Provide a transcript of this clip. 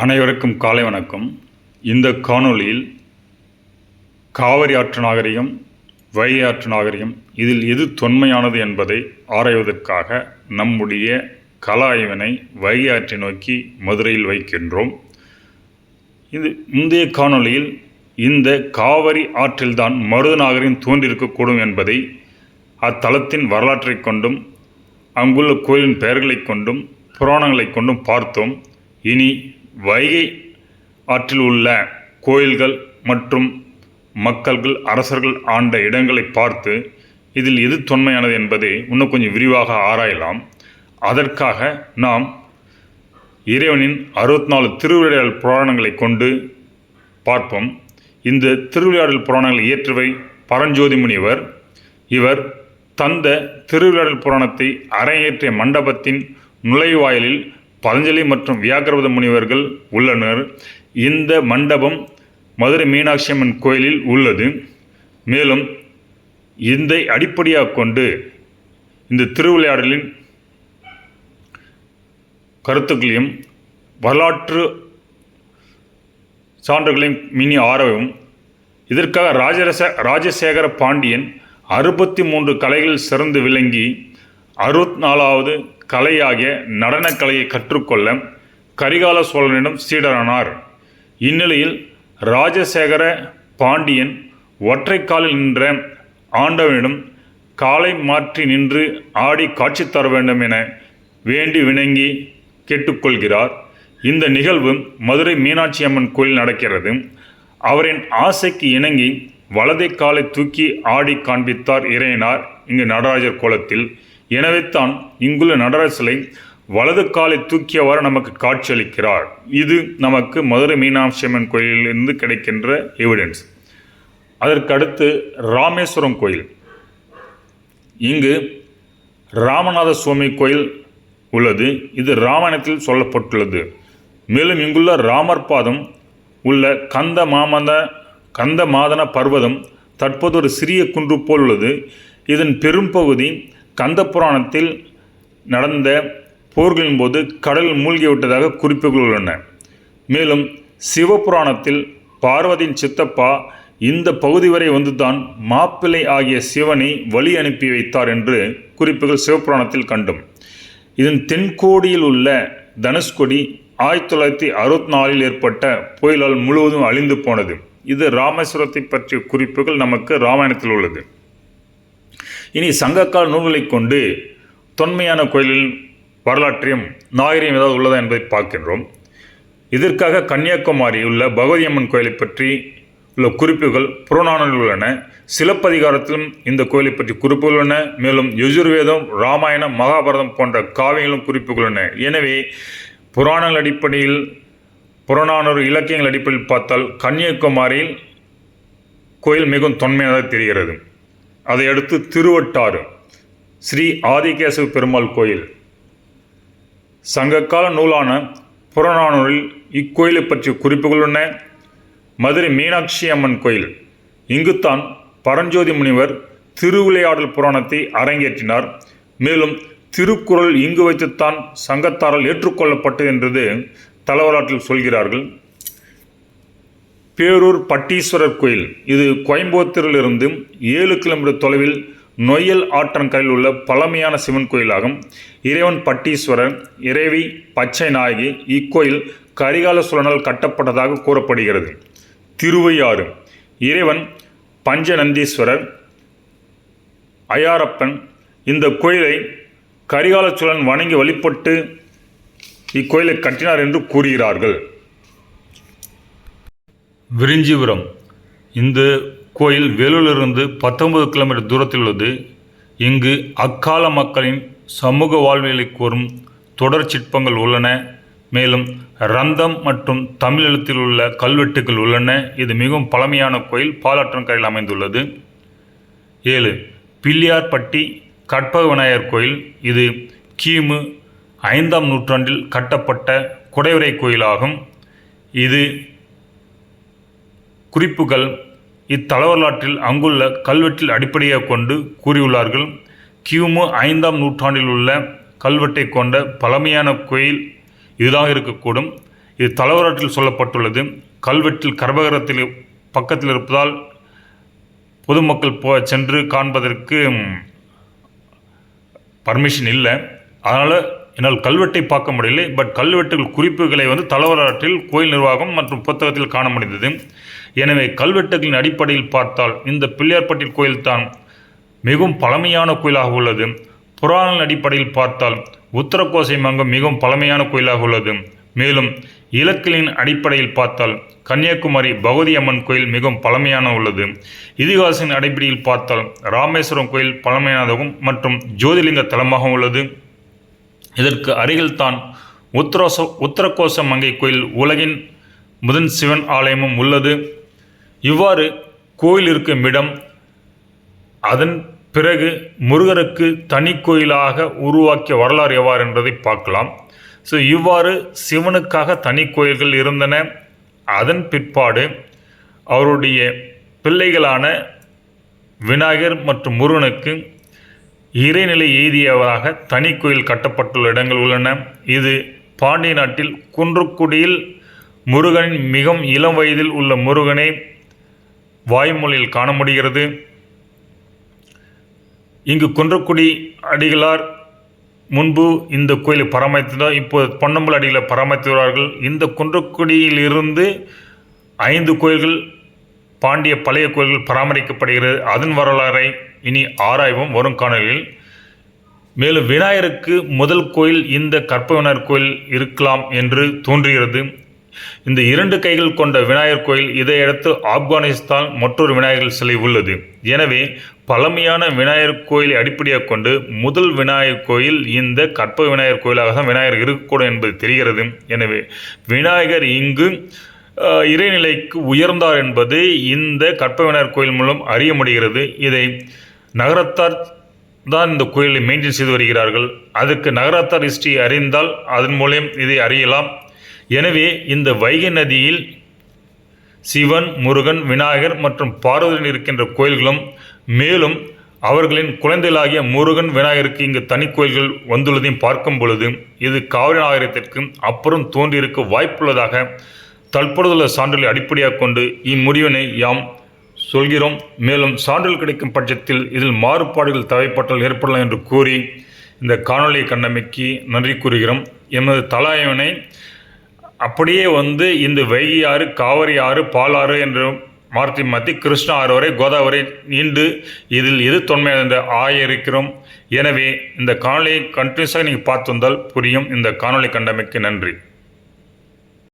அனைவருக்கும் காலை வணக்கம். இந்த காணொளியில் காவிரி ஆற்று நாகரிகம் வைகை ஆற்று நாகரிகம் இதில் எது தொன்மையானது என்பதை ஆராய்வதற்காக நம்முடைய கல ஆய்வினை வைகை ஆற்றை நோக்கி மதுரையில் வைக்கின்றோம். இது முந்தைய காணொளியில் இந்த காவிரி ஆற்றில்தான் மருத நாகரிகம் தோன்றியிருக்கக்கூடும் என்பதை அத்தலத்தின் வரலாற்றைக் கொண்டும் அங்குள்ள கோயிலின் பெயர்களைக் கொண்டும் புராணங்களைக் கொண்டும் பார்த்தோம். இனி வைகை ஆற்றில் உள்ள கோயில்கள் மற்றும் மக்கள்கள் அரசர்கள் ஆண்ட இடங்களை பார்த்து இதில் எது தொன்மையானது என்பதை இன்னும் கொஞ்சம் விரிவாக ஆராயலாம். அதற்காக நாம் இறைவனின் அறுபத்தி நாலு திருவிளையாடல் புராணங்களை கொண்டு பார்ப்போம். இந்த திருவிளையாடல் புராணங்களை இயற்றுவை பரஞ்சோதி முனிவர். இவர் தந்த திருவிளையாடல் புராணத்தை அரங்கேற்றிய மண்டபத்தின் நுழைவாயிலில் பதஞ்சலி மற்றும் வியாக்கிரபத முனிவர்கள் உள்ளனர். இந்த மண்டபம் மதுரை மீனாட்சி அம்மன் கோயிலில் உள்ளது. மேலும் இதை அடிப்படையாக கொண்டு இந்த திருவிளையாடலின் கருத்துக்களையும் வரலாற்று சான்றுகளையும் மினி ஆரவும் இதற்காக ராஜரச ராஜசேகர பாண்டியன் அறுபத்தி மூன்று கலைகளில் சிறந்து விளங்கி அறுபத்தி நாலாவது கலையாகிய நடனக்கலையை கற்றுக்கொள்ள கரிகால சோழனிடம் சீடரானார். இந்நிலையில் ராஜசேகர பாண்டியன் ஒற்றைக்காலில் நின்ற ஆண்டவனிடம் காலை மாற்றி நின்று ஆடி காட்சி தர வேண்டும் என வேண்டி வினங்கி கேட்டுக்கொள்கிறார். இந்த நிகழ்வு மதுரை மீனாட்சி அம்மன் கோயில் நடக்கிறது. அவரின் ஆசைக்கு இணங்கி வலதை காலை தூக்கி ஆடி காண்பித்தார் இறையனார் இங்கு நடராஜர் கோலத்தில். எனவே தான் இங்குள்ள நடராசலை சிலை வலது காலை தூக்கியவாறு நமக்கு காட்சியளிக்கிறார். இது நமக்கு மதுரை மீனாட்சி அம்மன் கோயிலிலிருந்து கிடைக்கின்ற எவிடன்ஸ் அதற்கடுத்து ராமேஸ்வரம் கோயில். இங்கு ராமநாத சுவாமி கோயில் உள்ளது. இது ராமாயணத்தில் சொல்லப்பட்டுள்ளது. மேலும் இங்குள்ள ராமர் பாதம் உள்ள கந்த மாமத கந்த மாதன பர்வதம் தற்போது ஒரு சிறிய குன்று போல் உள்ளது. இதன் பெரும்பகுதி கந்த புராணத்தில் நடந்த போர்களின் போது கடலில் மூழ்கிவிட்டதாக குறிப்புகள் உள்ளன. மேலும் சிவபுராணத்தில் பார்வதியின் சித்தப்பா இந்த பகுதி வரை வந்துதான் மாப்பிள்ளை ஆகிய சிவனை வழி அனுப்பி வைத்தார் என்று குறிப்புகள் சிவபுராணத்தில் கண்டும். இதன் தென்கோடியில் உள்ள தனுஷ்கொடி ஆயிரத்தி தொள்ளாயிரத்தி அறுபத்தி நாலில் ஏற்பட்ட புயலால் முழுவதும் அழிந்து போனது. இது ராமேஸ்வரத்தை பற்றிய குறிப்புகள் நமக்கு ராமாயணத்தில் உள்ளது. இனி சங்கக்கால நூல்களை கொண்டு தொன்மையான கோயிலின் வரலாற்றையும் நாகரிகம் ஏதாவது உள்ளதா என்பதை பார்க்கின்றோம். இதற்காக கன்னியாகுமரி உள்ள பகவதி அம்மன் கோயிலை பற்றி உள்ள குறிப்புகள் புறநானூரில் உள்ளன. சிலப்பதிகாரத்திலும் இந்த கோயிலை பற்றி குறிப்புகள் உள்ளன. மேலும் யஜுர்வேதம் ராமாயணம் மகாபாரதம் போன்ற காவியங்களும் குறிப்புகள் உள்ளன. எனவே புராணங்கள் அடிப்படையில் புறநானூறு இலக்கியங்கள் அடிப்படையில் பார்த்தால் கன்னியாகுமரியில் கோயில் மிகவும் தொன்மையானதாக தெரிகிறது. அதையடுத்து திருவட்டாறு ஸ்ரீ ஆதிகேசவ பெருமாள் கோயில். சங்ககால நூலான புறநானூரில் இக்கோயிலை பற்றிய குறிப்புகள் உள்ளன மதுரை மீனாட்சி அம்மன் கோயில். இங்குத்தான் பரஞ்சோதி முனிவர் திருவிளையாடல் புராணத்தை அரங்கேற்றினார். மேலும் திருக்குறள் இங்கு வைத்துத்தான் சங்கத்தாரால் ஏற்றுக்கொள்ளப்பட்டது என்றது தலவராற்றில் சொல்கிறார்கள். பேரூர் பட்டீஸ்வரர் கோயில். இது கோயம்புத்தூரிலிருந்து ஏழு கிலோமீட்டர் தொலைவில் நொய்யல் ஆற்றங்கரையில் உள்ள பழமையான சிவன் கோயிலாகும். இறைவன் பட்டீஸ்வரர் இறைவி பச்சை நாயகி இக்கோயில் கரிகால சோழனால் கட்டப்பட்டதாக கூறப்படுகிறது. திருவையாறு. இறைவன் பஞ்சநந்தீஸ்வரர் அயாரப்பன் இந்த கோயிலை கரிகால சோழன் வணங்கி வழிபட்டு இக்கோயிலை கட்டினார் என்று கூறுகிறார்கள். விரிஞ்சிபுரம். இந்த கோயில் வேலூரிலிருந்து பத்தொன்பது கிலோமீட்டர் தூரத்தில் உள்ளது. இங்கு அக்கால மக்களின் சமூக வாழ்வியலை கூறும் தொடர் சிற்பங்கள் உள்ளன. மேலும் ரந்தம் மற்றும் தமிழ் எழுத்தில் உள்ள கல்வெட்டுகள் உள்ளன. இது மிகவும் பழமையான கோயில். பாலாற்றங்கரையில் அமைந்துள்ளது. ஏழு பிள்ளையார்பட்டி கற்பக விநாயகர் கோயில். இது கிமு ஐந்தாம் நூற்றாண்டில் கட்டப்பட்ட குடைவரை கோயிலாகும். இது குறிப்புகள் இத்தல வரலாற்றில் அங்குள்ள கல்வெட்டில் அடிப்படையாக கொண்டு கூறியுள்ளார்கள். கியூமு ஐந்தாம் நூற்றாண்டில் உள்ள கல்வெட்டை கொண்ட பழமையான கோயில் இதுதான் இருக்கக்கூடும். இது தலவராற்றில் சொல்லப்பட்டுள்ளது. கல்வெட்டில் கர்பகரத்தில் பக்கத்தில் இருப்பதால் பொதுமக்கள் போ சென்று காண்பதற்கு பர்மிஷன் இல்லை. அதனால் என்னால் கல்வெட்டை பார்க்க முடியலை. பட் கல்வெட்டுகள் குறிப்புகளை வந்து தலவராற்றில் கோயில் நிர்வாகம் மற்றும் புத்தகத்தில் காண முடிந்தது. எனவே கல்வெட்டுகளின் அடிப்படையில் பார்த்தால் இந்த பிள்ளையார்பட்டி கோயில்தான் மிகவும் பழமையான கோயிலாக உள்ளது. புராண அடிப்படையில் பார்த்தால் உத்தரகோசை மங்கம் மிகவும் பழமையான கோயிலாக உள்ளது. மேலும் இலக்கிலின் அடிப்படையில் பார்த்தால் கன்னியாகுமரி பகவதி அம்மன் கோயில் மிகவும் பழமையான உள்ளது. இதிகாசின் அடிப்படையில் பார்த்தால் ராமேஸ்வரம் கோயில் பழமையானதாகவும் மற்றும் ஜோதிலிங்க தலமாக உள்ளது. இதற்கு அருகில்தான் உத்தரோச உத்தரகோச மங்கை கோயில் உலகின் முதன் சிவன் ஆலயமும் உள்ளது. இவ்வாறு கோயில் இருக்கும் இடம் அதன் பிறகு முருகருக்கு தனி கோயிலாக உருவாக்கிய வரலாறு எவ்வாறு என்பதை பார்க்கலாம். ஸோ இவ்வாறு சிவனுக்காக தனி கோயில்கள் இருந்தன. அதன் பிற்பாடு அவருடைய பிள்ளைகளான விநாயகர் மற்றும் முருகனுக்கு இறைநிலை எய்தியவராக தனி கோயில் கட்டப்பட்டுள்ள இடங்கள் உள்ளன. இது பாண்டிய நாட்டில் குன்றுக்குடியில் முருகனின் மிகவும் இளம் வயதில் உள்ள முருகனை வாய்மொழியில் காண முடிகிறது இங்கு குன்றக்குடி அடிகளார் முன்பு இந்த கோயிலை பராமரித்ததால் இப்போது பொன்னம்பல அடிகளை பராமரித்து வருவார்கள். இந்த குன்றக்குடியிலிருந்து ஐந்து கோயில்கள் பாண்டிய பழைய கோயில்கள் பராமரிக்கப்படுகிறது. அதன் வரலாறை இனி ஆராய்வோம். வரும் காணொலியில் மேலும் விநாயகருக்கு முதல் கோயில் இந்த கற்ப விநாயகர் கோயில் இருக்கலாம் என்று தோன்றுகிறது. இந்த இரண்டு கைகள் கொண்ட விநாயகர் கோயில் இதையடுத்து ஆப்கானிஸ்தான் மற்றொரு விநாயகர் சிலை உள்ளது. எனவே பழமையான விநாயகர் கோயிலை அடிப்படையாக கொண்டு முதல் விநாயகர் கோயில் இந்த கற்ப விநாயகர் கோயிலாக தான் விநாயகர் இருக்கக்கூடும் என்பது தெரிகிறது. எனவே விநாயகர் இங்கு இறைநிலைக்கு உயர்ந்தார் என்பது இந்த கற்ப விநாயகர் கோயில் மூலம் அறிய முடிகிறது. இதை நகரத்தார் தான் இந்த கோயிலை மெயின்டைன் செய்து வருகிறார்கள். அதுக்கு நகரத்தார் ஹிஸ்டரி அறிந்தால் அதன் மூலம் இதை அறியலாம். எனவே இந்த வைகை நதியில் சிவன் முருகன் விநாயகர் மற்றும் பார்வதியின் இருக்கின்ற கோயில்களும் மேலும் அவர்களின் குழந்தைகளாகிய முருகன் விநாயகருக்கு இங்கு தனி கோயில்கள் வந்துள்ளதையும் பார்க்கும் பொழுது இது காவிரி நாகரிகத்திற்கு அப்புறம் தோன்றியிருக்க வாய்ப்புள்ளதாக தற்பொழுதுள்ள சான்றுகளை அடிப்படையாக கொண்டு இம்முடிவினை யாம் சொல்கிறோம். மேலும் சான்றுகள் கிடைக்கும் பட்சத்தில் இதில் மாறுபாடுகள் தேவைப்பட்டால் ஏற்படலாம் என்று கூறி இந்த காணொலியை கண்டமைக்கு நன்றி கூறுகிறோம். எமது தலாயவனை அப்படியே வந்து இந்த வைகை ஆறு காவிரி ஆறு பாலாறு என்று மாற்றி மாற்றி கிருஷ்ண ஆறு வரை கோதாவரி நீண்டு இதில் எது தொன்மையாக என்ற ஆய இருக்கிறோம். எனவே இந்த காணொலியை கண்டினியூஸாக நீங்கள் பார்த்து வந்தால் புரியும். இந்த காணொளி கண்டமைக்கு நன்றி.